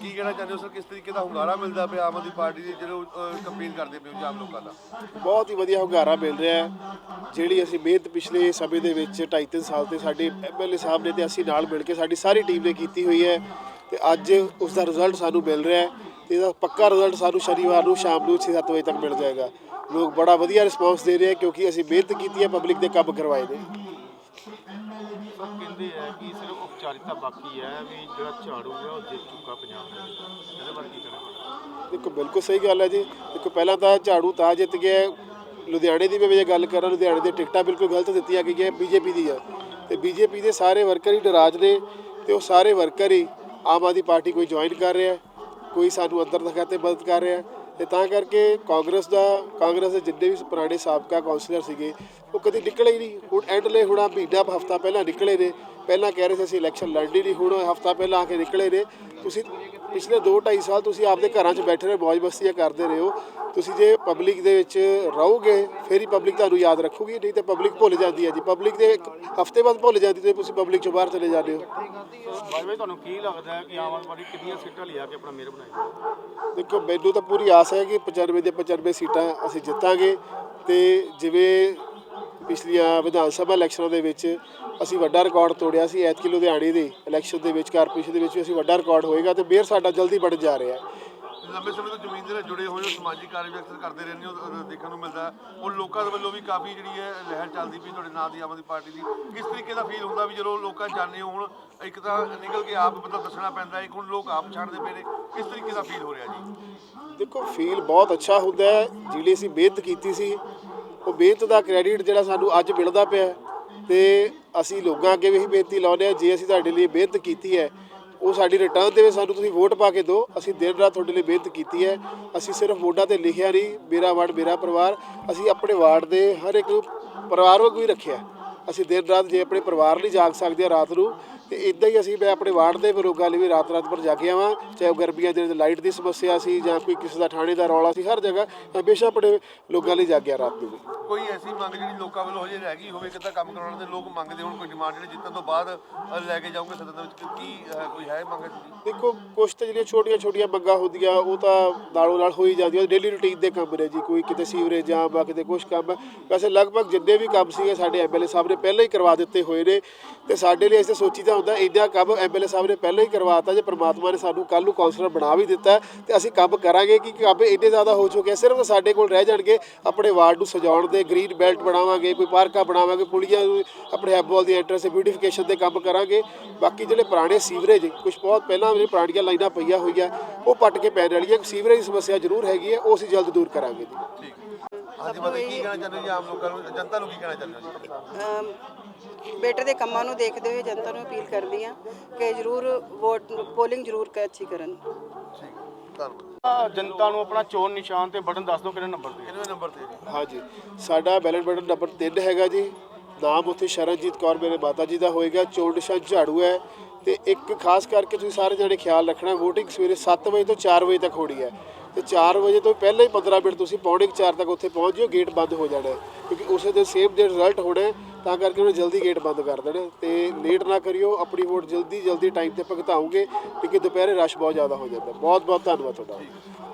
ਕੀ ਕਹਿਣਾ ਚਾਹੁੰਦੇ ਹੋ ਸਰ? ਕਿਸ ਤਰੀਕੇ ਦਾ ਹੁੰਗਾਰਾ ਮਿਲਦਾ ਪਿਆ ਆਮ ਆਦਮੀ ਪਾਰਟੀ ਦੇ ਜਦੋਂ ਕੰਪੇਨ ਕਰਦੇ ਪਏ ਆਮ ਲੋਕਾਂ ਦਾ? ਬਹੁਤ ਹੀ ਵਧੀਆ ਹੁੰਗਾਰਾ ਮਿਲ ਰਿਹਾ ਹੈ, ਜਿਹੜੀ ਅਸੀਂ ਮਿਹਨਤ ਪਿਛਲੇ ਸਮੇਂ ਦੇ ਵਿੱਚ 2.5 ਸਾਲ ਤੇ ਸਾਡੇ ਐਮਐਲਏ ਸਾਹਿਬ ਨੇ ਤੇ ਅਸੀਂ ਨਾਲ ਮਿਲ ਕੇ ਸਾਡੀ ਸਾਰੀ ਟੀਮ ਨੇ ਕੀਤੀ ਹੋਈ ਹੈ ਤੇ ਅੱਜ ਉਸ ਦਾ ਰਿਜ਼ਲਟ ਸਾਨੂੰ ਮਿਲ ਰਿਹਾ ਹੈ ਤੇ ਇਹਦਾ ਪੱਕਾ ਰਿਜ਼ਲਟ ਸਾਨੂੰ ਸ਼ਨੀਵਾਰ ਨੂੰ ਸ਼ਾਮ ਨੂੰ 6-7 ਵਜੇ ਤੱਕ ਮਿਲ ਜਾਏਗਾ। ਲੋਕ ਬੜਾ ਵਧੀਆ ਰਿਸਪਾਂਸ ਦੇ ਰਹੇ ਹੈ ਕਿਉਂਕਿ ਅਸੀਂ ਮਿਹਨਤ ਕੀਤੀ ਹੈ ਪਬਲਿਕ ਦੇ ਕੰਮ ਕਰਵਾਏ ਨੇ। ਸਭ ਕਹਿੰਦੇ ਆ ਕਿ ਸਿਰਫ ਉਪਚਾਰਿਤਾ ਬਾਕੀ ਹੈ ਵੀ ਜਿਹੜਾ ਝਾੜੂ ਹੈ ਉਹ ਜਿੱਤ ਚੁੱਕਾ ਪੰਜਾਬ ਦੇ ਇਹਦੇ ਬਾਰੇ ਕੀ ਕਹਿਣਾ ਦੇਖੋ, ਬਿਲਕੁਲ ਸਹੀ ਗੱਲ ਹੈ ਜੀ। ਦੇਖੋ, ਪਹਿਲਾਂ ਤਾਂ ਝਾੜੂ ਤਾਂ ਜਿੱਤ ਗਿਆ ਲੁਧਿਆਣੇ ਦੀ ਵੀ ਜੇ ਗੱਲ ਕਰਾਂ, ਲੁਧਿਆਣੇ ਦੇ ਟਿਕਟਾਂ ਬਿਲਕੁਲ ਗਲਤ ਦਿੱਤੀਆਂ ਗਈਆਂ ਬੀਜੇਪੀ ਦੀ ਆ ਤੇ ਬੀਜੇਪੀ ਦੇ ਸਾਰੇ ਵਰਕਰ ਹੀ ਡਰਾਜ ਨੇ ਤੇ ਉਹ ਸਾਰੇ ਵਰਕਰ ਹੀ ਆਮ ਆਦਮੀ ਪਾਰਟੀ ਕੋਈ ਜੁਆਇਨ ਕਰ ਰਿਹਾ ਕੋਈ ਸਾਨੂੰ ਅੰਦਰ ਦਿਖਾ ਤੇ ਮਦਦ ਕਰ ਰਿਹਾ ਤੇ ਤਾਂ ਕਰਕੇ ਕਾਂਗਰਸ ਦਾ, ਕਾਂਗਰਸ ਦੇ ਜਿੰਨੇ ਵੀ ਪੁਰਾਣੇ ਸਾਬਕਾ ਕੌਂਸਲਰ ਸੀਗੇ, ਉਹ ਕਦੀ ਨਿਕਲੇ ਹੀ ਨਹੀਂ। ਹੁਣ ਐਂਡਲੇ ਹੁਣ ਆ ਮਹੀਨਾ ਹਫਤਾ ਪਹਿਲਾਂ ਨਿਕਲੇ ਨੇ। ਪਹਿਲਾਂ ਕਹਿ ਰਹੇ ਸੀ ਅਸੀਂ ਇਲੈਕਸ਼ਨ ਲੜਨੀ ਨਹੀਂ, ਹੁਣ ਹਫਤਾ ਪਹਿਲਾਂ ਆ ਕੇ ਨਿਕਲੇ ਨੇ। ਤੁਸੀਂ ਪਿਛਲੇ 2 2.5 ਸਾਲ ਤੁਸੀਂ ਆਪਦੇ ਘਰਾਂ 'ਚ ਬੈਠੇ ਰਹੇ ਮौज ਮਸਤੀਆਂ ਕਰਦੇ ਰਹੇ ਹੋ। ਤੁਸੀਂ ਜੇ ਪਬਲਿਕ ਦੇ ਵਿੱਚ ਰਹੋਗੇ ਫਿਰ ਹੀ ਪਬਲਿਕ ਤੁਹਾਨੂੰ ਯਾਦ ਰੱਖੂਗੀ ਨਹੀਂ ਤੇ ਪਬਲਿਕ ਭੁੱਲ ਜਾਂਦੀ ਹੈ ਜੀ। ਪਬਲਿਕ ਦੇ ਇੱਕ ਹਫ਼ਤੇ ਬਾਅਦ ਭੁੱਲ ਜਾਂਦੀ ਤੇ ਤੁਸੀਂ ਪਬਲਿਕ 'ਚੋਂ ਬਾਹਰ ਚਲੇ ਜਾਂਦੇ ਹੋ। ਬਾਈ ਬਾਈ ਤੁਹਾਨੂੰ ਕੀ ਲੱਗਦਾ ਹੈ ਕਿ ਆਮ ਆਦਮੀ ਪਾਰਟੀ ਕਿੰਨੀਆਂ ਸੀਟਾਂ ਲਿਆ ਕੇ ਆਪਣਾ ਮੇਅਰ ਬਣਾਏਗੀ ਦੇਖੋ ਮੈਨੂੰ ਤਾਂ ਪੂਰੀ ਆਸ ਹੈ ਕਿ 95 ਦੇ 95 ਸੀਟਾਂ ਅਸੀਂ ਜਿੱਤਾਂਗੇ। ਤੇ ਜਿਵੇਂ ਪਿਛਲੀਆਂ ਵਿਧਾਨ ਸਭਾ ਇਲੈਕਸ਼ਨਾਂ ਦੇ ਵਿੱਚ ਅਸੀਂ ਵੱਡਾ ਰਿਕਾਰਡ ਤੋੜਿਆ ਸੀ ਐਤਕੀ ਲੁਧਿਆਣੇ ਦੇ ਇਲੈਕਸ਼ਨ ਦੇ ਵਿੱਚ ਕਾਰਪੋਰੇਸ਼ਨ ਦੇ ਵਿੱਚ ਵੀ ਅਸੀਂ ਵੱਡਾ ਰਿਕਾਰਡ ਹੋਏਗਾ ਤੇ ਮੇਅਰ ਸਾਡਾ ਜਲਦੀ ਬਣ ਜਾ ਰਿਹਾ ਹੈ। ਲੰਬੇ ਸਮੇਂ ਤੋਂ ਜ਼ਮੀਨ ਦੇ ਨਾਲ ਜੁੜੇ ਹੋਏ ਹੋ ਸਮਾਜਿਕ ਕਾਰਜ ਵੀ ਅਕਸਰ ਕਰਦੇ ਰਹਿੰਦੇ ਹੋ ਦੇਖਣ ਨੂੰ ਮਿਲਦਾ। ਉਹ ਲੋਕਾਂ ਦੇ ਵੱਲੋਂ ਵੀ ਕਾਫੀ ਜਿਹੜੀ ਹੈ ਲਹਿਰ ਚੱਲਦੀ ਪਈ ਤੁਹਾਡੇ ਨਾਂ ਦੀ ਆਮ ਆਦਮੀ ਪਾਰਟੀ ਦੀ। ਕਿਸ ਤਰੀਕੇ ਦਾ ਫੀਲ ਹੁੰਦਾ ਵੀ ਜਦੋਂ ਲੋਕਾਂ ਜਾਣੇ ਹੋ ਹੁਣ ਇੱਕ ਤਾਂ ਨਿਕਲ ਕੇ ਆਪ ਮਤਲਬ ਦੱਸਣਾ ਪੈਂਦਾ ਇੱਕ ਹੁਣ ਲੋਕ ਆਪ ਛੱਡਦੇ ਪਏ ਨੇ। ਕਿਸ ਤਰੀਕੇ ਦਾ ਫੀਲ ਹੋ ਰਿਹਾ ਜੀ? ਦੇਖੋ ਫੀਲ ਬਹੁਤ ਅੱਛਾ ਹੁੰਦਾ ਹੈ। ਜਿਹੜੀ ਅਸੀਂ ਮਿਹਨਤ ਕੀਤੀ ਸੀ ਉਹ ਮਿਹਨਤ ਦਾ ਕ੍ਰੈਡਿਟ ਜਿਹੜਾ ਸਾਨੂੰ ਅੱਜ ਮਿਲਦਾ ਪਿਆ ਤੇ ਅਸੀਂ ਲੋਕਾਂ ਅੱਗੇ ਵੀ ਇਹੀ ਬੇਨਤੀ ਲਾਉਂਦੇ ਹਾਂ, ਜੇ ਅਸੀਂ ਤੁਹਾਡੇ ਲਈ ਮਿਹਨਤ ਕੀਤੀ ਹੈ, ਉਹ ਸਾਡੀ ਰਿਟਰਨ ਦੇ ਵਿੱਚ ਸਾਨੂੰ ਤੁਸੀਂ ਵੋਟ ਪਾ ਕੇ ਦਿਓ। ਅਸੀਂ ਦਿਨ ਰਾਤ ਤੁਹਾਡੇ ਲਈ ਮਿਹਨਤ ਕੀਤੀ ਹੈ। ਅਸੀਂ ਸਿਰਫ ਵੋਟਾਂ ਤੇ ਲਿਖਿਆ ਨਹੀਂ, ਮੇਰਾ ਵਾਰਡ ਮੇਰਾ ਪਰਿਵਾਰ। ਅਸੀਂ ਆਪਣੇ ਵਾਰਡ ਦੇ ਹਰ ਇੱਕ ਪਰਿਵਾਰ ਵਾਂਗੂ ਹੀ ਰੱਖਿਆ। ਅਸੀਂ ਦਿਨ ਰਾਤ ਜੇ ਆਪਣੇ ਪਰਿਵਾਰ ਲਈ ਜਾਗ ਸਕਦੇ ਹਾਂ ਰਾਤ ਨੂੰ ਤੇ ਇਦਾਂ ਹੀ ਅਸੀਂ ਮੈਂ ਆਪਣੇ ਵਾਰਡ ਦੇ ਲੋਕਾਂ ਲਈ ਵੀ ਰਾਤ ਰਾਤ ਭਰ ਜਾਗੇ ਆਵਾਂ ਚਾਹੇ ਉਹ ਗਰਮੀਆਂ ਦੇ ਲਾਈਟ ਦੀ ਸਮੱਸਿਆ ਸੀ ਜਾਂ ਕੋਈ ਕਿਸੇ ਦਾ ਥਾਣੇ ਦਾ ਰੌਲਾ ਸੀ ਹਰ ਜਗ੍ਹਾ ਹਮੇਸ਼ਾ ਆਪਣੇ ਲੋਕਾਂ ਲਈ ਜਾਗਿਆ ਰਾਤ ਨੂੰ ਵੀ ਕੋਈ ਐਸੀ ਮੰਗ ਜਿਹੜੀ ਲੋਕਾਂ ਵੱਲੋਂ ਹਜੇ ਰਹਿ ਗਈ ਹੋਵੇ ਕਿਤਾ ਕੰਮ ਕਰਾਉਣ ਦੇ ਲੋਕ ਮੰਗਦੇ ਹੁਣ ਕੋਈ ਡਿਮਾਂਡ ਜਿਹੜੀ ਜਿੱਤਣ ਤੋਂ ਬਾਅਦ ਅ, ਲੈ ਕੇ ਜਾਓਗੇ ਸਦਨ ਦੇ ਵਿੱਚ ਕੀ ਅ, ਕੋਈ ਹੈ ਮੰਗ ਜੀ ਦੇਖੋ ਕੁਛ ਤਾਂ ਜਿਹੜੀਆਂ ਛੋਟੀਆਂ ਛੋਟੀਆਂ ਮੰਗਾਂ ਹੁੰਦੀਆਂ ਉਹ ਤਾਂ ਨਾਲੋਂ ਨਾਲ ਹੋਈ ਜਾਂਦੀਆਂ ਡੇਲੀ ਰੁਟੀਨ ਦੇ ਕੰਮ ਨੇ ਜੀ ਕੋਈ ਕਿਤੇ ਸੀਵਰੇਜ ਜਾਮ ਆ ਕਿਤੇ ਕੁਛ ਕੰਮ। ਵੈਸੇ ਲਗਭਗ ਜਿੰਨੇ ਵੀ ਕੰਮ ਸੀਗੇ ਸਾਡੇ ਐਮਐਲਏ ਸਾਹਿਬ ਨੇ ਪਹਿਲਾਂ ਹੀ ਕਰਵਾ ਦਿੱਤੇ ਹੋਏ ਨੇ ਤੇ ਸਾਡੇ ਲਈ ਅਸੀਂ ਸੋਚੀਦਾ ਹੁੰਦਾ ਇੰਨਾ ਕੰਮ ਐਮਐਲਏ ਸਾਹਿਬ ਨੇ ਪਹਿਲਾਂ ਹੀ ਕਰਵਾਤਾ ਜੇ ਪ੍ਰਮਾਤਮਾ ਨੇ ਸਾਨੂੰ ਕੱਲ ਨੂੰ ਕਾਉਂਸਲਰ ਬਣਾ ਵੀ ਦਿੱਤਾ ਤੇ ਅਸੀਂ ਕੰਮ ਕਰਾਂਗੇ ਕਿ ਕੰਮ ਇੰਨੇ ਜ਼ਿਆਦਾ ਹੋ ਚੁੱਕੇ ਆ ਸਿਰਫ ਸਾਡੇ ਕੋਲ ਰਹਿ ਜਾਣਗੇ ਆਪਣੇ ਵਾਰਡ ਨੂੰ ਸਜਾਉਣ ਦੇ ਗ੍ਰੀਨ ਬੈਲਟ ਬਣਾਵਾਂਗੇ ਕੋਈ ਪਾਰਕਾਂ ਬਣਾਵਾਂਗੇ ਪੁਲੀਆਂ ਆਪਣੇ ਹੈਬਵਾਲ ਦੀ ਐਂਟਰੈਂਸ ਬਿਊਟੀਫਿਕੇਸ਼ਨ ਦੇ ਕੰਮ ਕਰਾਂਗੇ ਬਾਕੀ ਜਿਹੜੇ ਪੁਰਾਣੇ ਸੀਵਰੇਜ ਕੁਝ ਬਹੁਤ ਪਹਿਲਾਂ ਜਿਹੜੇ ਪੁਰਾਣੀਆਂ ਲਾਈਨਾਂ ਪਈਆਂ ਹੋਈਆਂ ਉਹ ਪੱਟ ਕੇ ਪੈਣ ਵਾਲੀਆਂ ਸੀਵਰੇਜ ਦੀ ਸਮੱਸਿਆ ਜ਼ਰੂਰ ਹੈਗੀ ਹੈ ਉਹ ਅਸੀਂ ਜਲਦ ਦੂਰ ਕਰਾਂਗੇ ਜੀ। ਠੀਕ ਹਾਂਜੀ ਮਤਲਬ ਕੀ ਕਹਿਣਾ ਚਾਹੁੰਦੇ ਜੀ ਆਮ ਲੋਕਾਂ ਨੂੰ ਜਨਤਾ ਨੂੰ ਕੀ ਕਹਿਣਾ ਚਾਹੁੰਦੇ ਹੋ ਬੇਟੇ ਦੇ ਕੰਮਾਂ ਨੂੰ ਦੇਖਦੇ ਹੋਏ ਜਨਤਾ ਨੂੰ ਅਪੀਲ ਕਰਦੀ ਹਾਂ ਕਿ ਜ਼ਰੂਰ ਵੋਟ ਪੋਲਿੰਗ ਜ਼ਰੂਰ ਕ- ਅੱਛੀ ਕਰਨ। ਠੀਕ ਧੰਨਵਾਦ। ਆ ਜਨਤਾ ਨੂੰ ਆਪਣਾ ਚੋਣ ਨਿਸ਼ਾਨ ਤੇ ਬਟਨ ਦੱਸ ਦਿਓ ਕਿਹੜੇ ਨੰਬਰ ਤੇ ਹੈ। ਨੰਬਰ ਤੇ ਜੀ ਹਾਂਜੀ ਸਾਡਾ ਬੈਲਟ ਬਟਨ ਨੰਬਰ 3 ਹੈਗਾ ਜੀ। ਨਾਮ ਉੱਥੇ ਸ਼ਰਨਜੀਤ ਕੌਰ ਮੇਰੇ ਮਾਤਾ ਜੀ ਦਾ ਹੋਏਗਾ। ਚੋਣ ਨਿਸ਼ਾਨ ਝਾੜੂ ਹੈ ਤੇ ਇੱਕ ਖਾਸ ਕਰਕੇ ਤੁਸੀਂ ਸਾਰੇ ਜਣੇ ਖਿਆਲ ਰੱਖਣਾ VOTING ਸਵੇਰੇ 7 ਵਜੇ ਤੋਂ 4 ਵਜੇ ਤੱਕ ਹੋਣੀ ਹੈ। ਤੇ 4 ਵਜੇ ਤੋਂ ਪਹਿਲਾਂ ਹੀ 15 ਮਿੰਟ ਤੁਸੀਂ ਪੌਣੇ 4 ਤੱਕ ਉੱਥੇ ਪਹੁੰਚ ਜਿਓ ਗੇਟ ਬੰਦ ਹੋ ਜਾਣਾ ਕਿਉਂਕਿ ਉਸੇ ਦਿਨ ਸੇਮ ਦੇ ਰਿਜ਼ਲਟ ਹੋਣੇ ਤਾਂ ਕਰਕੇ ਉਹਨੇ ਜਲਦੀ ਗੇਟ ਬੰਦ ਕਰ ਦੇਣਾ ਹੈ। ਤੇ ਲੇਟ ਨਾ ਕਰਿਓ, ਆਪਣੀ ਵੋਟ ਜਲਦੀ ਜਲਦੀ ਟਾਈਮ ਤੇ ਭੁਗਤਾਓਗੇ, ਕਿਉਂਕਿ ਦੁਪਹਿਰੇ ਰਸ਼ ਬਹੁਤ ਜ਼ਿਆਦਾ ਹੋ ਜਾਂਦਾ ਬਹੁਤ ਬਹੁਤ ਧੰਨਵਾਦ ਤੁਹਾਡਾ।